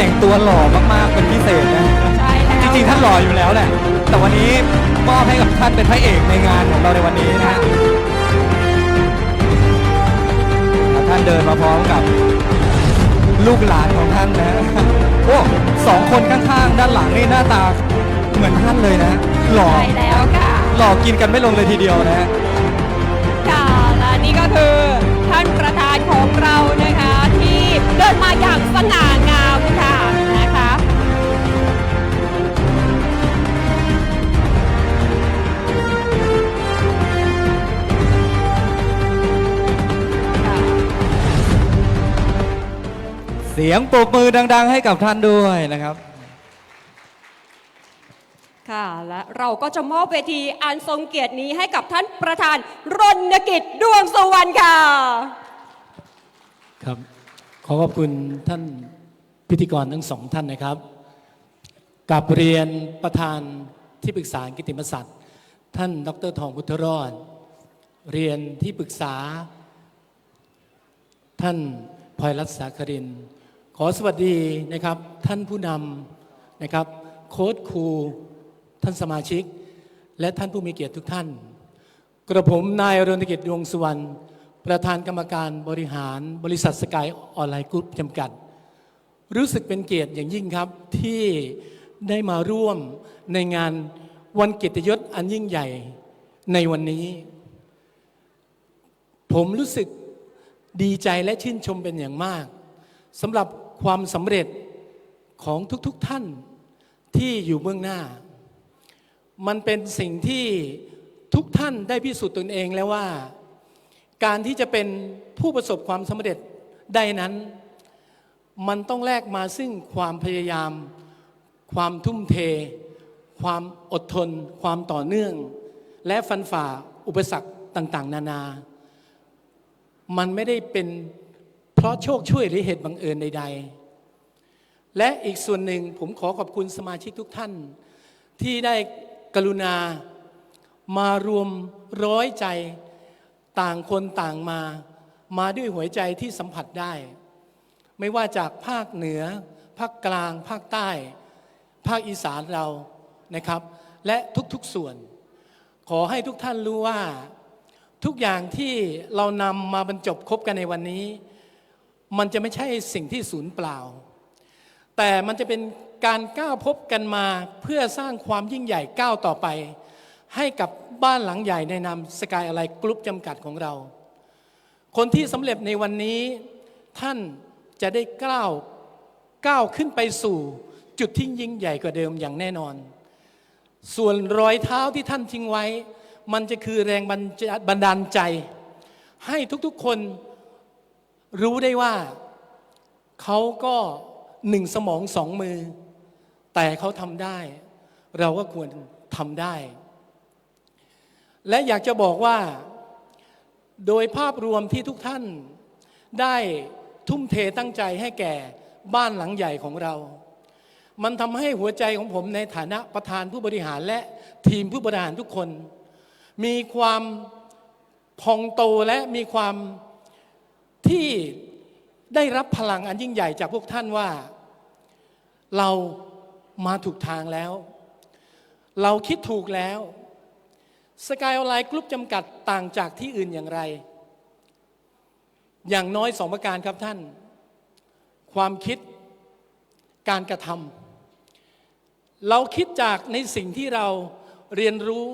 แต่งตัวหล่อมากๆเป็นพิเศษนะใช่แล้วจริงๆท่านหล่ออยู่แล้วแหละแต่วันนี้มอบให้กับท่านเป็นพระเอกในงานของเราในวันนี้นะฮะแล้วท่านเดินมาพร้อมกับ ลูกหลานของท่านนะโอ้สองคนข้างๆ ด้านหลังนี่หน้าตาเหมือนท่านเลยนะหล่อใช่แล้วค่ะหล่อกินกันไม่ลงเลยทีเดียวนะค่ะและนี่ก็คือท่านประธานของเรานะคะ ที่เดินมาอย่างสง่างาม เสียงปรบมือดัง ๆ ให้กับท่านด้วยนะครับ ค่ะ และเราก็จะมอบเวทีอันทรงเกียรตินี้ให้กับท่านประธานรณกิจดวงสุวรรณค่ะ ครับ ขอขอบคุณท่านพิธีกรทั้งสองท่านนะครับกับเรียนประธานที่ปรึกษากิตติมศักดิ์ท่านดรทองพุทธรอด เรียนที่ปรึกษา ท่านพลอยรัตน์สาครินทร์ ขอสวัสดีนะครับท่านผู้นำนะครับโค้ดครูท่านสมาชิก และท่านผู้มีเกียรติทุกท่าน กระผมนายรณกิจดวงสุวรรณประธานกรรมการบริหารบริษัทสกายออนไลน์กรุ๊ปจำกัด รู้สึกเป็นเกียรติอย่างยิ่งครับที่ได้มาร่วมในงานวันเกียรติยศอันยิ่งใหญ่ในวันนี้ ผมรู้สึกดีใจและชื่นชมเป็นอย่างมากสำหรับ ความสำเร็จของทุกๆทท่านที่อยู่เบื้องหน้า มันเป็นสิ่งที่ทุกท่านได้พิสูจน์ตนเองแล้วว่า การที่จะเป็นผู้ประสบความสำเร็จได้นั้น มันต้องแลกมาซึ่งความพยายาม ความทุ่มเท ความอดทน ความต่อเนื่อง และฟันฝ่าอุปสรรคต่าง ๆ นานา มันไม่ได้เป็น เพราะโชคช่วยหรือเหตุบังเอิญใดๆ และอีกส่วนหนึ่งผมขอขอบคุณสมาชิกทุกท่าน ที่ได้กรุณามารวมร้อยใจต่างคนต่างมา มาด้วยหัวใจที่สัมผัสได้ ไม่ว่าจากภาคเหนือ ภาคกลาง ภาคใต้ ภาคอีสานเรานะครับ และทุกๆส่วน ขอให้ทุกท่านรู้ว่า ทุกอย่างที่เรานำมาบรรจบคบกันในวันนี้ มันจะไม่ใช่สิ่งที่สูญเปล่า แต่มันจะเป็นการก้าวพบกันมาเพื่อสร้างความยิ่งใหญ่ก้าวต่อไป ให้กับบ้านหลังใหญ่ในนามสกายอะไรกรุ๊ปจำกัดของเรา คนที่สำเร็จในวันนี้ท่านจะได้ก้าวก้าวขึ้นไปสู่จุดที่ยิ่งใหญ่กว่าเดิมอย่างแน่นอน ส่วนรอยเท้าที่ท่านทิ้งไว้ มันจะคือแรงบันบันดาลใจ ให้ทุกๆคน รู้ได้ว่าเขาก็หนึ่งสมองสองมือ แต่เขาทำได้ เราก็ควรทำได้ และอยากจะบอกว่า โดยภาพรวมที่ทุกท่านได้ทุ่มเทตั้งใจให้แก่บ้านหลังใหญ่ของเรา มันทำให้หัวใจของผมในฐานะประธานผู้บริหารและทีมผู้บริหารทุกคน มีความพองโตและมีความ ที่ได้รับพลังอันยิ่งใหญ่จากพวกท่านว่า เรามาถูกทางแล้ว เราคิดถูกแล้วสกายออนไลน์กรุ๊ปจำกัดต่างจากที่อื่นอย่างไร อย่างน้อยสองประการครับท่าน ความคิดการกระทำเราคิดจากในสิ่งที่เราเรียนรู้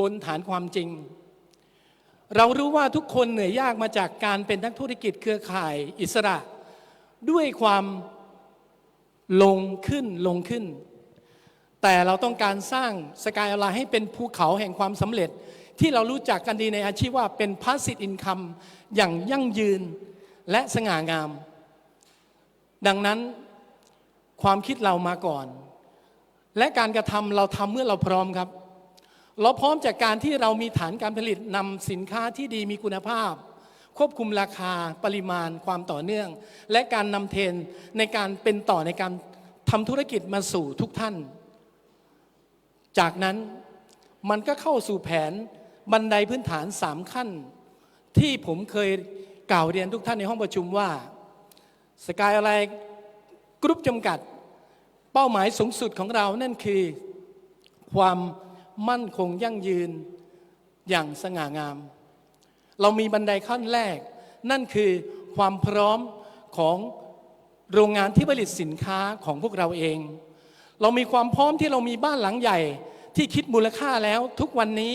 บนฐานความจริง เรารู้ว่าทุกคนเหนื่อยยากมาจากการเป็นนักธุรกิจเครือข่ายอิสระ ด้วยความลงขึ้นลงขึ้น แต่เราต้องการสร้างสกายอลน์ให้เป็นภูเขาแห่งความสำเร็จ ที่เรารู้จักกันดีในอาชีพว่าเป็นพาสซีฟอินคัมอย่างยั่งยืนและสง่างาม ดังนั้นความคิดเรามาก่อน และการกระทำเราทำเมื่อเราพร้อมครับ เราพร้อมจากการที่เรามีฐานการผลิตนำสินค้าที่ดีมีคุณภาพ ควบคุมราคาปริมาณความต่อเนื่อง และการนำเทรนในการเป็นต่อในการทำธุรกิจมาสู่ทุกท่าน จากนั้นมันก็เข้าสู่แผนบันไดพื้นฐานสามขั้น ที่ผมเคยกล่าวเรียนทุกท่านในห้องประชุมว่าสกายอะไรกกรุ๊ปจำกัด เป้าหมายสูงสุดของเรานั่นคือ ความ มั่นคงยั่งยืนอย่างสง่างาม เรามีบันไดขั้นแรก นั่นคือความพร้อมของโรงงานที่ผลิตสินค้าของพวกเราเอง เรามีความพร้อมที่เรามีบ้านหลังใหญ่ที่คิดมูลค่าแล้วทุกวันนี้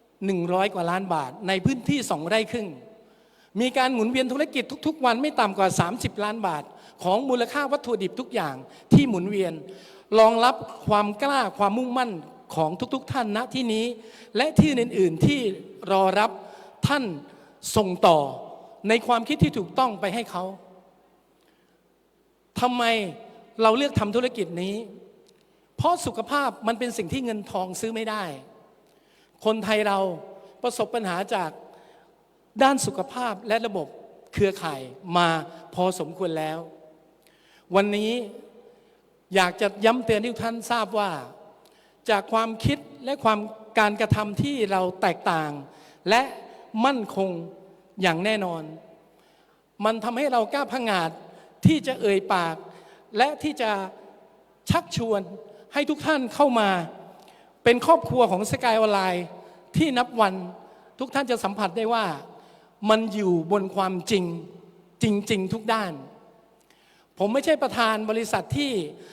100 กว่าล้านบาทในพื้นที่สองไร่ครึ่ง มีการหมุนเวียนธุรกิจทุก ๆ วันไม่ต่ำกว่า 30 ล้านบาท ของมูลค่าวัตถุดิบทุกอย่างที่หมุนเวียนรองรับความกล้าความมุ่งมั่น ของทุกๆ ท่านณที่นี้ และที่อื่นๆที่รอรับท่านส่งต่อในความคิดที่ถูกต้องไปให้เขาทำไมเราเลือกทำธุรกิจนี้ เพราะสุขภาพมันเป็นสิ่งที่เงินทองซื้อไม่ได้ คนไทยเราประสบปัญหาจากด้านสุขภาพและระบบเครือข่ายมาพอสมควรแล้ว วันนี้อยากจะย้ำเตือนให้ทุกท่านทราบว่า จากความคิดและความการกระทำที่เราแตกต่าง และมั่นคงอย่างแน่นอน มันทำให้เรากล้าพงาดที่จะเอ่ยปาก และที่จะชักชวนให้ทุกท่านเข้ามา เป็นครอบครัวของสกายออนไลน์ที่นับวันทุกท่านจะสัมผัสได้ว่ามันอยู่บนความจริงจริง ๆ ทุกด้าน ผมไม่ใช่ประธานบริษัทที่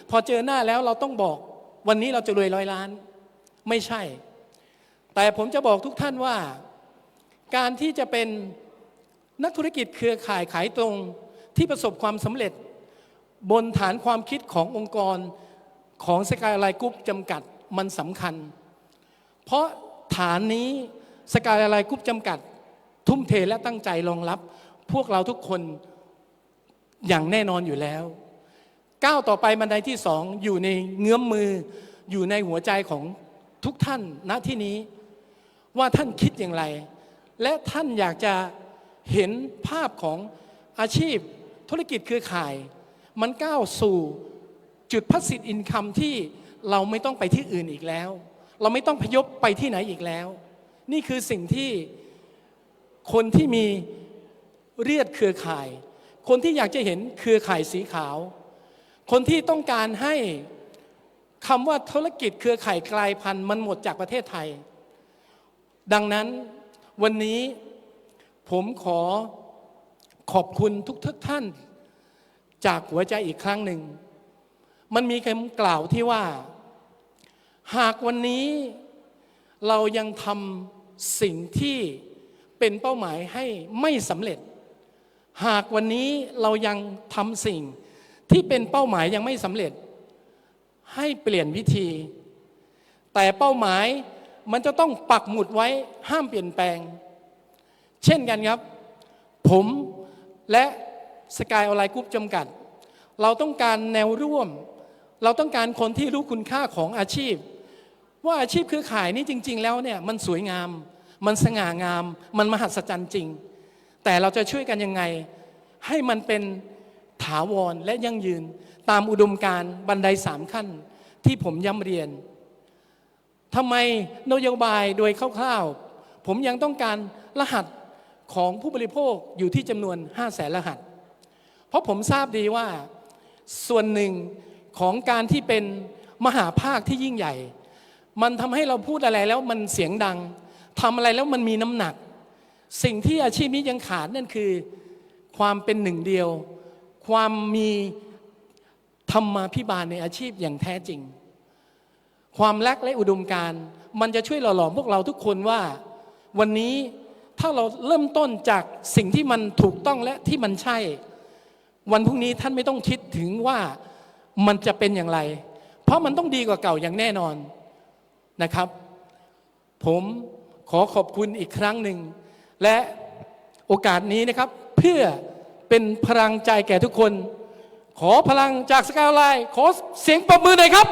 พอเจอหน้าแล้วเราต้องบอก วันนี้เราจะรวยร้อยล้าน ไม่ใช่ แต่ผมจะบอกทุกท่านว่า การที่จะเป็นนักธุรกิจเครือข่ายขายตรงที่ประสบความสำเร็จ บนฐานความคิดขององค์กรของสกายไลน์กรุ๊ปจำกัดมันสำคัญ เพราะฐานนี้สกายไลน์กรุ๊ปจำกัด ทุ่มเทและตั้งใจรองรับ พวกเราทุกคนอย่างแน่นอนอยู่แล้ว ก้าวต่อไปบันไดที่สองอยู่ในเงื้อมมืออยู่ในหัวใจของทุกท่านณที่นี้ ว่าท่านคิดอย่างไร และท่านอยากจะเห็นภาพของอาชีพธุรกิจเครือข่าย มันก้าวสู่จุดพัสิทธิอินคัมที่เราไม่ต้องไปที่อื่นอีกแล้ว เราไม่ต้องพยพไปที่ไหนอีกแล้ว นี่คือสิ่งที่คนที่มีเลือดเครือข่าย คนที่อยากจะเห็นเครือข่ายสีขาว คนที่ต้องการให้คำว่าธุรกิจเครือข่ายกลายพันธุ์มันหมดจากประเทศไทย ดังนั้นวันนี้ผมขอขอบคุณทุกทท่าน จากหัวใจอีกครั้งหนึ่ง มันมีคำกล่าวที่ว่า หากวันนี้เรายังทำสิ่งที่เป็นเป้าหมายให้ไม่สำเร็จ หากวันนี้เรายังทำสิ่ง ที่เป็นเป้าหมายยังไม่สำเร็จ ให้เปลี่ยนวิธี แต่เป้าหมายมันจะต้องปักหมุดไว้ห้ามเปลี่ยนแปลง เช่นกันครับ ผมและสกายออนไลน์กรุ๊ปจำกัด เราต้องการแนวร่วม เราต้องการคนที่รู้คุณค่าของอาชีพ ว่าอาชีพเครือข่ายนี้จริง ๆ แล้วเนี่ยมันสวยงาม มันสง่างาม มันมหัศจรรย์จริง แต่เราจะช่วยกันยังไง ให้มันเป็นาวรและยั่งยืน ตามอุดมการบันไดสามขั้นที่ผมย้ำเรียนทำไมนโยบายโดยคร่าวๆ ผมยังต้องการรหัสของผู้บริโภคอยู่ที่จำนวน5แสนรหัส เพราะผมทราบดีว่าส่วนหนึ่งของการที่เป็นมหาภาคที่ยิ่งใหญ่ มันทำให้เราพูดอะไรแล้วมันเสียงดังทำอะไรแล้วมันมีน้ำหนัก สิ่งที่อาชีพนี้ยังขาดนั่นคือ ความเป็นหนึ่งเดียว ความมีธรรมาพิบาลในอาชีพอย่างแท้จริง ความรักและอุดมการณ์มันจะช่วยหล่อหลอมพวกเราทุกคนว่า วันนี้ถ้าเราเริ่มต้นจากสิ่งที่มันถูกต้องและที่มันใช่ วันพรุ่งนี้ท่านไม่ต้องคิดถึงว่ามันจะเป็นอย่างไร เพราะมันต้องดีกว่าเก่าอย่างแน่นอนนะครับ ผมขอขอบคุณอีกครั้งหนึ่ง และโอกาสนี้นะครับเพื่อ เป็นพลังใจแก่ทุกคน ขอพลังจากสกายไลน์ขอเสียงปรบมือหน่อยครับ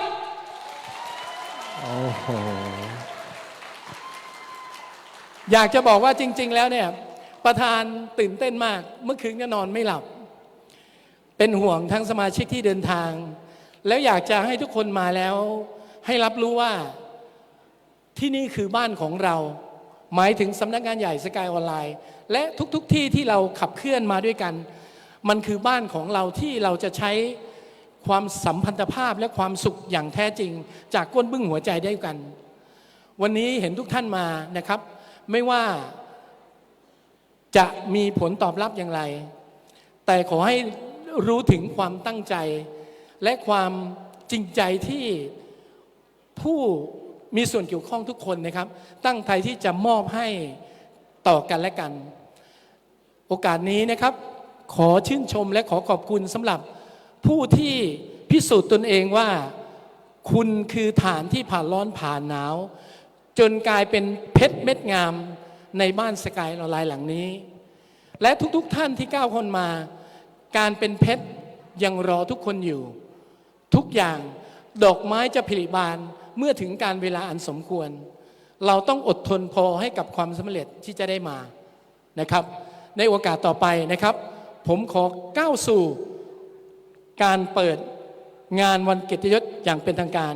โอ้โหอยากจะบอกว่าจริง ๆ แล้วเนี่ยประธานตื่นเต้นมาก เมื่อคืนก็นอนไม่หลับ เป็นห่วงทั้งสมาชิกที่เดินทาง แล้วอยากจะให้ทุกคนมาแล้ว ให้รับรู้ว่าที่นี่คือบ้านของเรา หมายถึงสำนักงานใหญ่สกายออนไลน์ และทุกๆทที่ที่เราขับเคลื่อนมาด้วยกัน มันคือบ้านของเราที่เราจะใช้ความสัมพันธภาพและความสุขอย่างแท้จริง จากก้นบึ้งหัวใจได้กัน วันนี้เห็นทุกท่านมานะครับ ไม่ว่าจะมีผลตอบรับอย่างไร แต่ขอให้รู้ถึงความตั้งใจ และความจริงใจที่ผู้มีส่วนเกี่ยวข้องทุกคนนะครับ ตั้งใจที่จะมอบให้ ต่อกันและกัน โอกาสนี้นะครับ ขอชื่นชมและขอขอบคุณสำหรับผู้ที่พิสูจน์ตนเองว่า คุณคือฐานที่ผ่านร้อนผ่านหนาว จนกลายเป็นเพชรเม็ดงามในบ้านสกายออนไลน์หลังนี้ และทุกๆทท่านที่ก้าวคนมา การเป็นเพชรยังรอทุกคนอยู่ ทุกอย่างดอกไม้จะผลิบานเมื่อถึงการเวลาอันสมควร เราต้องอดทนพอให้กับความสำเร็จที่จะได้มานะครับ ในโอกาสต่อไปนะครับ ผมขอก้าวสู่การเปิดงานวันเกียรติยศอย่างเป็นทางการ